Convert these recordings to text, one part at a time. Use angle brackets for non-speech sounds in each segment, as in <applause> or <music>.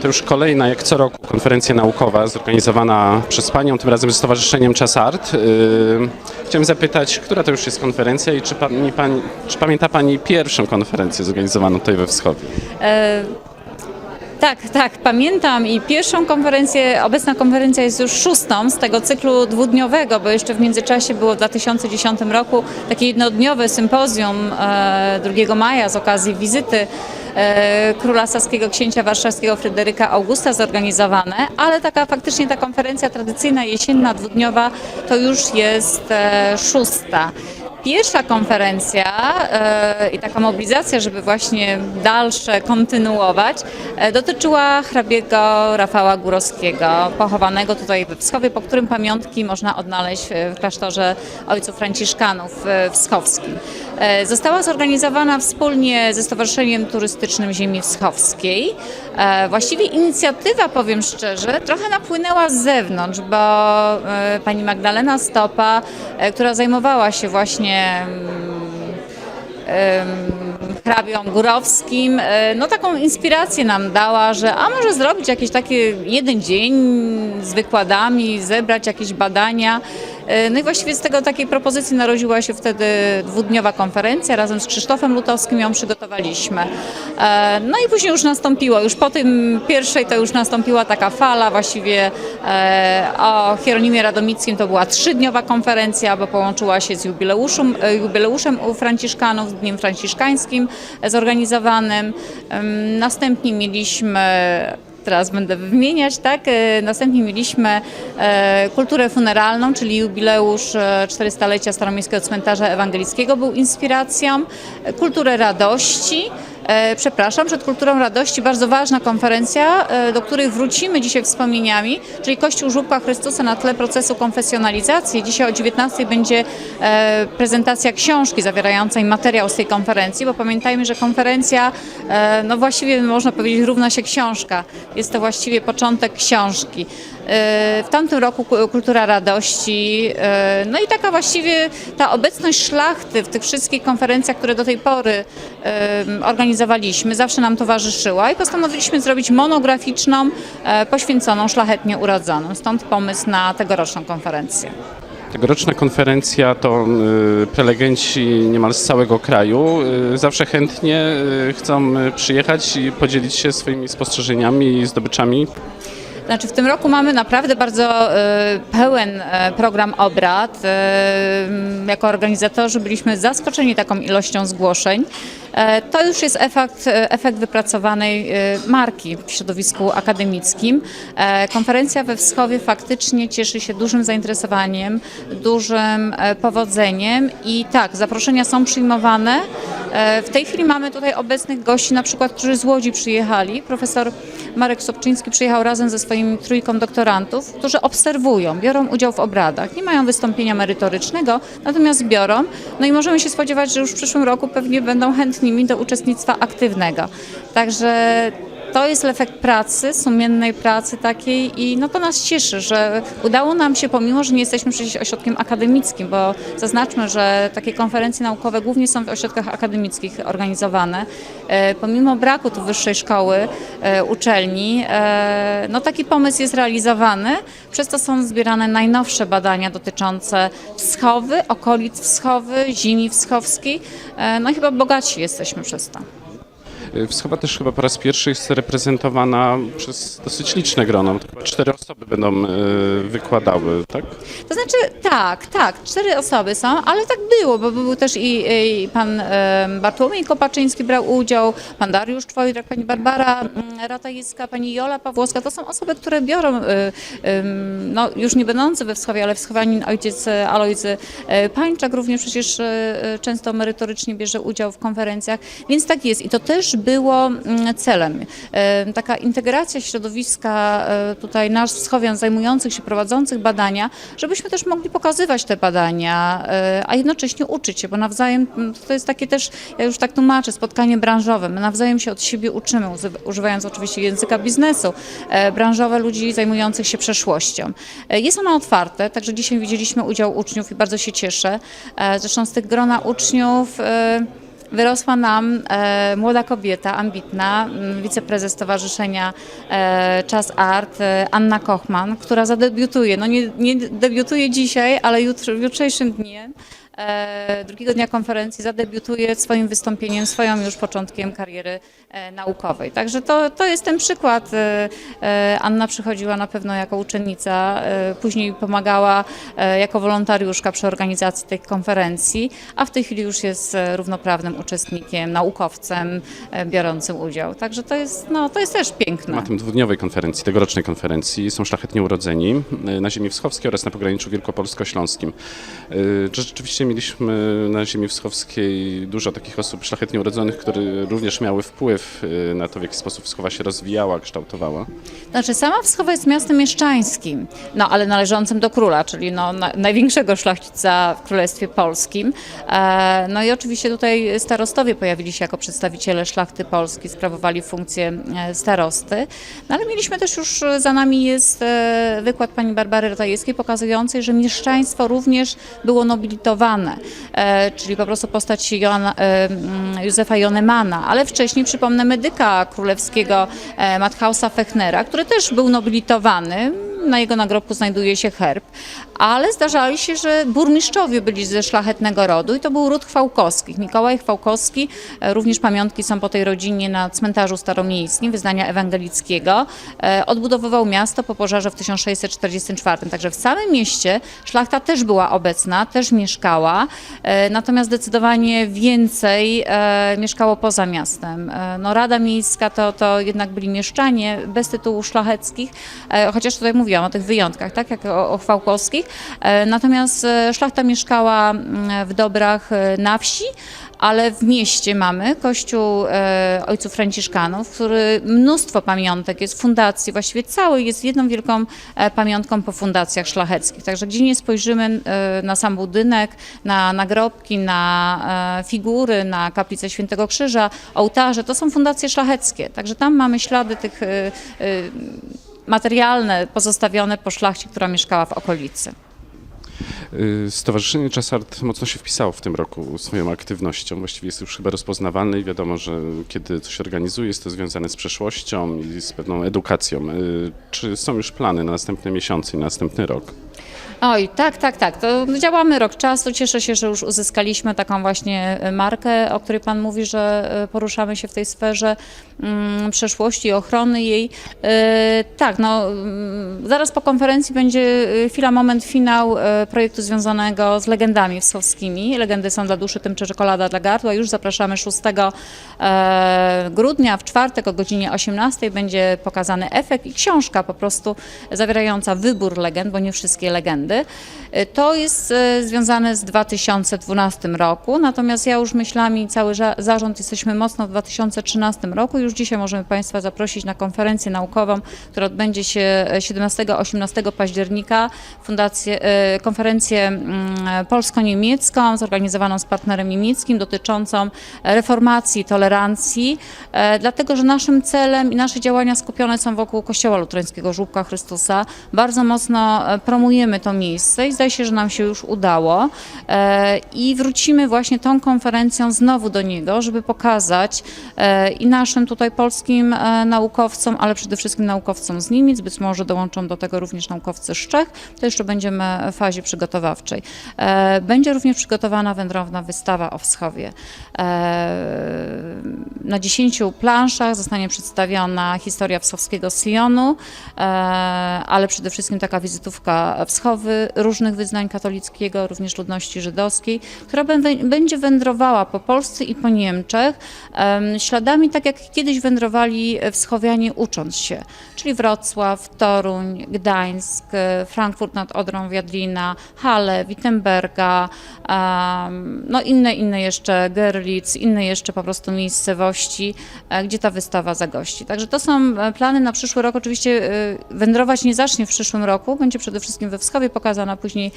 To już kolejna, jak co roku, konferencja naukowa zorganizowana przez Panią, tym razem ze Stowarzyszeniem Czas Art. Chciałem zapytać, która to już jest konferencja i czy, pani, pani, czy pamięta Pani pierwszą konferencję zorganizowaną tutaj we Wschowie? E, tak, tak, pamiętam i pierwszą konferencję, obecna konferencja jest już szóstą z tego cyklu dwudniowego, bo jeszcze w międzyczasie było w 2010 roku takie jednodniowe sympozjum e, 2 maja z okazji wizyty e, króla saskiego księcia warszawskiego Fryderyka Augusta zorganizowane, ale taka faktycznie ta konferencja tradycyjna jesienna dwudniowa to już jest e, szósta. Pierwsza konferencja e, i taka mobilizacja, żeby właśnie dalsze kontynuować, e, dotyczyła hrabiego Rafała Górowskiego, pochowanego tutaj we Wschowie, po którym pamiątki można odnaleźć w klasztorze ojców franciszkanów e, Wschowskim. E, Została zorganizowana wspólnie ze Stowarzyszeniem Turystycznym Ziemi Wschowskiej. E, Właściwie inicjatywa, powiem szczerze, trochę napłynęła z zewnątrz, bo e, pani Magdalena Stopa, e, która zajmowała się właśnie em, hrabią górowskim, e, no taką inspirację nam dała, że a może zrobić jakiś taki jeden dzień z wykładami, zebrać jakieś badania. E, No i właściwie z tego takiej propozycji narodziła się wtedy dwudniowa konferencja. Razem z Krzysztofem Lutowskim ją przygotowaliśmy. E, No i później już nastąpiło, już po tym pierwszej to już nastąpiła taka fala właściwie e, o Hieronimie Radomickim to była trzydniowa konferencja, bo połączyła się z jubileuszem, jubileuszem u Franciszkanów, Dniem Franciszkańskim zorganizowanym. Następnie mieliśmy teraz będę wymieniać, tak? E, Następnie mieliśmy e, kulturę funeralną, czyli jubileusz e, 400-lecia Staromiejskiego Cmentarza Ewangelickiego był inspiracją, E, kulturę radości. E, Przepraszam, przed Kulturą Radości bardzo ważna konferencja, e, do której wrócimy dzisiaj wspomnieniami, czyli Kościół Żłóbka Chrystusa na tle procesu konfesjonalizacji. Dzisiaj o 19 będzie e, prezentacja książki zawierającej materiał z tej konferencji, bo pamiętajmy, że konferencja, no właściwie można powiedzieć równa się książka. Jest to właściwie początek książki. E, W tamtym roku ku- Kultura Radości, e, no i taka właściwie ta obecność szlachty w tych wszystkich konferencjach, które do tej pory organizowaliśmy, zawsze nam towarzyszyła i postanowiliśmy zrobić monograficzną, e, poświęconą szlachetnie urodzonym. Stąd pomysł na tegoroczną konferencję. Tegoroczna konferencja to prelegenci niemal z całego kraju. Zawsze chętnie chcą przyjechać i podzielić się swoimi spostrzeżeniami i zdobyczami. Znaczy w tym roku mamy naprawdę bardzo e, pełen e, program obrad. E, jako organizatorzy byliśmy zaskoczeni taką ilością zgłoszeń. To już jest efekt, efekt wypracowanej marki w środowisku akademickim. Konferencja we Wschowie faktycznie cieszy się dużym zainteresowaniem, dużym powodzeniem i tak, zaproszenia są przyjmowane. W tej chwili mamy tutaj obecnych gości, na przykład, którzy z Łodzi przyjechali. Profesor Marek Sobczyński przyjechał razem ze swoim trójką doktorantów, którzy obserwują, biorą udział w obradach. Nie mają wystąpienia merytorycznego, natomiast biorą. No i możemy się spodziewać, że już w przyszłym roku pewnie będą chętnymi do uczestnictwa aktywnego. Także to jest efekt pracy, sumiennej pracy takiej i no to nas cieszy, że udało nam się, pomimo, że nie jesteśmy przecież ośrodkiem akademickim, bo zaznaczmy, że takie konferencje naukowe głównie są w ośrodkach akademickich organizowane, pomimo braku tu wyższej szkoły, e, uczelni, e, no taki pomysł jest realizowany, przez to są zbierane najnowsze badania dotyczące Wschowy, okolic Wschowy, Zimi Wschowskiej, e, no i chyba bogaci jesteśmy przez to. Y, Wschowa też chyba po raz pierwszy jest reprezentowana przez dosyć liczne grono. Cztery osoby będą y, wykładały, tak? To znaczy, tak, tak, cztery osoby są, ale tak było, bo był też i, i pan Bartłomiej Kopaczyński brał udział, pan Dariusz Czwojrak, pani Barbara mm, Ratajicka, pani Jola Pawłowska. To są osoby, które biorą, no już nie będący we Wschowie, ale wschowanin ojciec e, Alojzy e, Pańczak również przecież e, często merytorycznie bierze udział w konferencjach, więc tak jest i to też było mm, celem. E, Taka integracja środowiska e, tutaj nas wschowian zajmujących się, prowadzących badania, żebyśmy też mogli pokazywać te badania, e, a jednocześnie uczyć się, bo nawzajem mm, to jest takie też, ja już tak tłumaczę, spotkanie branżowe. My nawzajem się od siebie uczymy, używając oczywiście języka biznesu, branżowe ludzi zajmujących się przeszłością. Jest ono otwarte, także dzisiaj widzieliśmy udział uczniów i bardzo się cieszę. Zresztą z tych grona uczniów wyrosła nam e, młoda kobieta, ambitna, m, wiceprezes Stowarzyszenia e, Czas Art, e, Anna Kochman, która zadebiutuje, no nie, nie debiutuje dzisiaj, ale jutro, w jutrzejszym dniu e, drugiego dnia konferencji zadebiutuje swoim wystąpieniem, swoją już początkiem kariery e, naukowej. Także to, to jest ten przykład. E, e, Anna przychodziła na pewno jako uczennica, e, później pomagała e, jako wolontariuszka przy organizacji tej konferencji, a w tej chwili już jest e, równoprawnym uczestnikiem, naukowcem e, biorącym udział. Także to jest, no, to jest też piękne. Na tym dwudniowej konferencji, tegorocznej konferencji są szlachetnie urodzeni na ziemi wschowskiej oraz na pograniczu wielkopolsko-śląskim. Czy rzeczywiście mieliśmy na ziemi wschowskiej dużo takich osób szlachetnie urodzonych, które również miały wpływ y, na to, w jaki sposób Wschowa się rozwijała, kształtowała? Znaczy, sama Wschowa jest miastem mieszczańskim, no ale należącym do króla, czyli no, na, największego szlachcica w Królestwie Polskim. E, no i oczywiście tutaj starostowie pojawili się jako przedstawiciele szlachty polskiej, sprawowali funkcję e, starosty. No ale mieliśmy też już za nami jest e, wykład pani Barbary Rotajewskiej pokazującej, że mieszczaństwo również było nobilitowane, e, czyli po prostu postać Joana, e, mm, Józefa Jonemana, ale wcześniej przypomnę medyka królewskiego e, Mathausa Fechnera, który też był nobilitowany. Na jego nagrobku znajduje się herb, ale zdarzali się, że burmistrzowie byli ze szlachetnego rodu i to był ród Chwałkowskich. Mikołaj Chwałkowski, e, również pamiątki są po tej rodzinie na cmentarzu staromiejskim wyznania ewangelickiego. E, Odbudowywał miasto po pożarze w 1644. Także w samym mieście szlachta też była obecna, też mieszkała, e, natomiast zdecydowanie więcej mieszkało poza miastem. No, Rada Miejska to, to jednak byli mieszczanie bez tytułów szlacheckich, chociaż tutaj mówiłam o tych wyjątkach, tak jak o, o Chwałkowskich. E, Natomiast e, szlachta mieszkała w dobrach e, na wsi, ale w mieście mamy kościół ojców franciszkanów, który mnóstwo pamiątek jest, fundacji, właściwie cały jest jedną wielką pamiątką po fundacjach szlacheckich. Także gdzie nie spojrzymy na sam budynek, na nagrobki, na figury, na kaplicę Świętego Krzyża, ołtarze, to są fundacje szlacheckie. Także tam mamy ślady tych materialne pozostawione po szlachcie, która mieszkała w okolicy. Y, Stowarzyszenie Czasart mocno się wpisało w tym roku swoją aktywnością. Właściwie jest już chyba rozpoznawalne i wiadomo, że kiedy coś organizuje, jest to związane z przeszłością i z pewną edukacją. Y, Czy są już plany na następne miesiące i na następny rok? Oj, tak, tak, tak. To działamy rok czasu. Cieszę się, że już uzyskaliśmy taką właśnie e, markę, o której Pan mówi, że e, poruszamy się w tej sferze mm, przeszłości ochrony jej. E, tak, no mm, zaraz po konferencji będzie chwila, moment, finał projektu związanego z legendami wschodskimi. Legendy są dla duszy, tym czy czekolada dla gardła. Już zapraszamy 6 e, grudnia, w czwartek o godzinie 18 będzie pokazany efekt i książka po prostu zawierająca wybór legend, bo nie wszystkie legendy. E, To jest e, związane z 2012 roku, natomiast ja już myślami, cały zarząd jesteśmy mocno w 2013 roku. Już dzisiaj możemy Państwa zaprosić na konferencję naukową, która odbędzie się 17-18 października. Fundację, e, konferencję mm, polsko-niemiecką zorganizowaną z partnerem niemieckim dotyczącą reformacji, tolerancji, e, dlatego że naszym celem i nasze działania skupione są wokół Kościoła Luterańskiego Żłóbka Chrystusa. Bardzo mocno e, promujemy to miejsce i zdaje się, że nam się już udało. E, I wrócimy właśnie tą konferencją znowu do niego, żeby pokazać e, i naszym tutaj polskim e, naukowcom, ale przede wszystkim naukowcom z Niemiec, być może dołączą do tego również naukowcy z Czech, to jeszcze będziemy w fazie przygotowawczej. Będzie również przygotowana wędrowna wystawa o Wschowie. Na 10 planszach zostanie przedstawiona historia wschowskiego Sionu, ale przede wszystkim taka wizytówka Różnych wyznań katolickiego, również ludności żydowskiej, która bę- będzie wędrowała po Polsce i po Niemczech em, śladami tak jak kiedyś wędrowali wschowianie ucząc się, czyli Wrocław, Toruń, Gdańsk, Frankfurt nad Odrą, Wiedlina, Halle, Wittenberga, no inne, inne jeszcze Görlitz, inne jeszcze po prostu miejscowości, e, gdzie ta wystawa zagości. Także to są e, plany na przyszły rok. Oczywiście e, wędrować nie zacznie w przyszłym roku, będzie przede wszystkim we Wschowie pokazana, później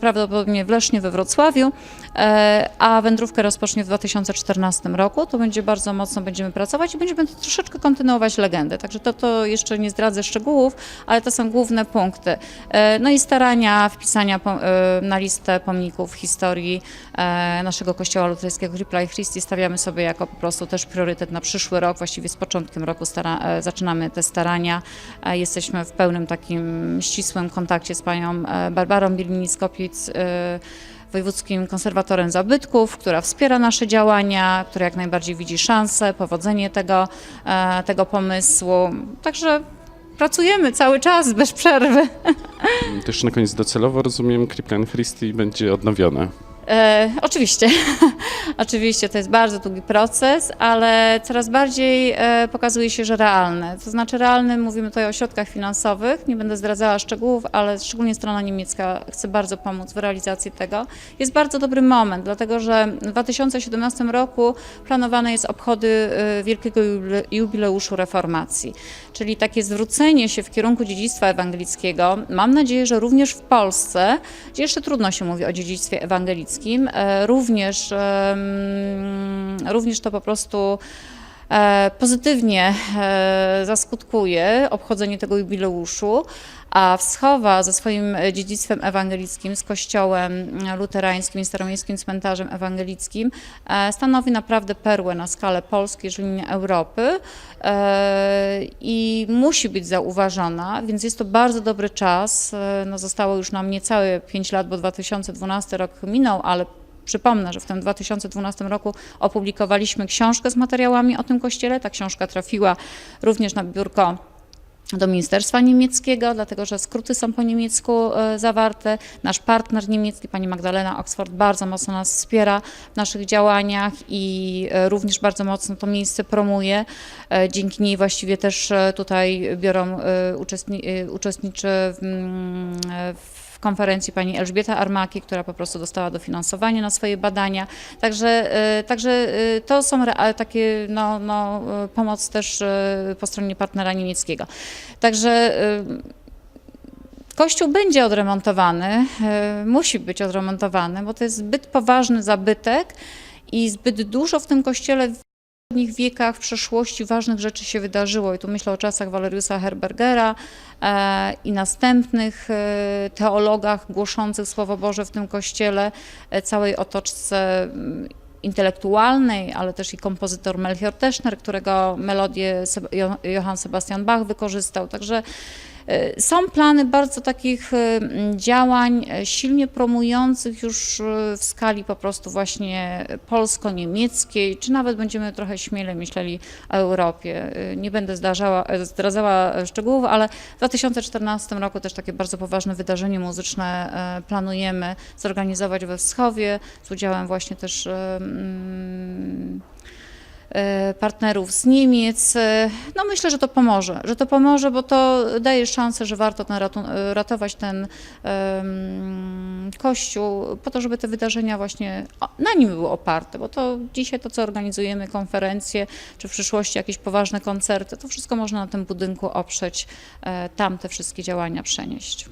prawdopodobnie w Lesznie we Wrocławiu, e, a wędrówkę rozpocznie w 2014 roku. To będzie bardzo mocno będziemy pracować i będziemy troszeczkę kontynuować legendę. Także to, to jeszcze nie zdradzę szczegółów, ale to są główne punkty. E, No i starania wpisania e, na listę pomników historii naszego kościoła luterańskiego Reply Christi stawiamy sobie jako po prostu też priorytet na przyszły rok. Właściwie z początkiem roku zaczynamy te starania. Jesteśmy w pełnym takim ścisłym kontakcie z panią Barbarą Bielini-Skopic, e, wojewódzkim konserwatorem zabytków, która wspiera nasze działania, która jak najbardziej widzi szansę, powodzenie tego, e, tego pomysłu. Także pracujemy cały czas, bez przerwy. To na koniec docelowo rozumiem, Kriplan Christi będzie odnowione. E, oczywiście, <laughs> oczywiście to jest bardzo długi proces, ale coraz bardziej e, pokazuje się, że realny. To znaczy realny, mówimy tutaj o środkach finansowych, nie będę zdradzała szczegółów, ale szczególnie strona niemiecka chce bardzo pomóc w realizacji tego. Jest bardzo dobry moment, dlatego że w 2017 roku planowane jest obchody e, wielkiego jubile- jubileuszu reformacji, czyli takie zwrócenie się w kierunku dziedzictwa ewangelickiego. Mam nadzieję, że również w Polsce, gdzie jeszcze trudno się mówi o dziedzictwie ewangelickim, e, również, również to po prostu e, pozytywnie e, zaskutkuje obchodzenie tego jubileuszu, a Wschowa ze swoim e, dziedzictwem ewangelickim, z kościołem e, luterańskim i staromiejskim cmentarzem ewangelickim e, stanowi naprawdę perłę na skalę Polski, jeżeli nie Europy i musi być zauważona, więc jest to bardzo dobry czas. No, zostało już nam niecałe 5 lat, bo 2012 rok minął, ale Przypomnę, że w tym 2012 roku opublikowaliśmy książkę z materiałami o tym kościele. Ta książka trafiła również na biurko do Ministerstwa Niemieckiego, dlatego że skróty są po niemiecku e, zawarte. Nasz partner niemiecki, pani Magdalena Oxford, bardzo mocno nas wspiera w naszych działaniach i e, również bardzo mocno to miejsce promuje. E, Dzięki niej właściwie też tutaj biorą, uczestni, uczestniczy w, mm, w konferencji pani Elżbieta Armaki, która po prostu dostała dofinansowanie na swoje badania. Także, e, także e, to są takie no, no, e, pomoc też po stronie partnera niemieckiego. Także Kościół będzie odremontowany, musi być odremontowany, bo to jest zbyt poważny zabytek i zbyt dużo w tym kościele w poprzednich wiekach, w przeszłości ważnych rzeczy się wydarzyło. I tu myślę o czasach Waleriusa Herbergera e, i następnych e, teologach głoszących Słowo Boże w tym kościele, e, całej otoczce mm, intelektualnej, ale też i kompozytor Melchior Teschner, którego melodię Seb- Jo- Johann Sebastian Bach wykorzystał. Także są plany bardzo takich e, działań e, silnie promujących już e, w skali po prostu właśnie polsko-niemieckiej, czy nawet będziemy trochę śmielej myśleli o Europie. E, Nie będę zdarzała, e, zdradzała e, szczegółów, ale w 2014 roku też takie bardzo poważne wydarzenie muzyczne e, planujemy zorganizować we Wschowie z udziałem właśnie też e, mm, e, partnerów z Niemiec. E, No myślę, że to pomoże, że to pomoże, bo to daje szansę, że warto ten ratować ten em, kościół po to, żeby te wydarzenia właśnie na nim były oparte, bo to dzisiaj to, co organizujemy, konferencje, czy w przyszłości jakieś poważne koncerty, to wszystko można na tym budynku oprzeć, e, tam te wszystkie działania przenieść.